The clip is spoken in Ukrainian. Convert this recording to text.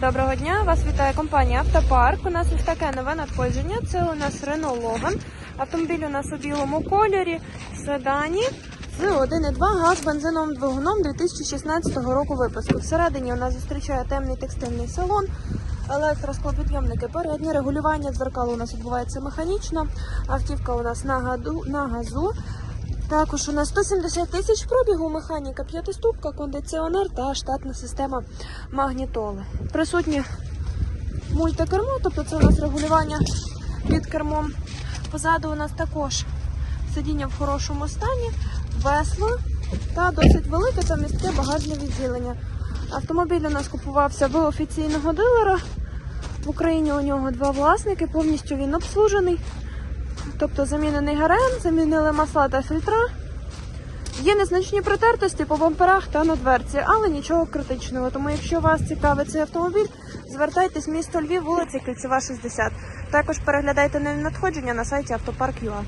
Доброго дня, вас вітає компанія Автопарк. У нас ось таке нове надходження. Це у нас Renault Logan. Автомобіль у нас у білому кольорі, седані з 1,2 газ бензиновим двигуном 2016 року випуску. Всередині у нас зустрічає темний текстильний салон. Електросклопідйомники передні, регулювання дзеркал у нас відбувається механічно. Автівка у нас на, гаду, на газу. Також у нас 170 тисяч пробігу, механіка п'ятиступка, кондиціонер та штатна система магнітоли. Присутні мультикермо, тобто це у нас регулювання під кермом. Позаду у нас також сидіння в хорошому стані, весло та досить велике та містке багажне відділення. Автомобіль у нас купувався в офіційного дилера. В Україні у нього два власники, повністю він обслужений. Тобто замінений гарем, замінили масла та фільтра. Є незначні притертості по бамперах та на дверці, але нічого критичного. Тому, якщо вас цікавить цей автомобіль, звертайтесь в місто Львів, вулиця Кільцева, 60. Також переглядайте нові надходження на сайті автопарк.ua.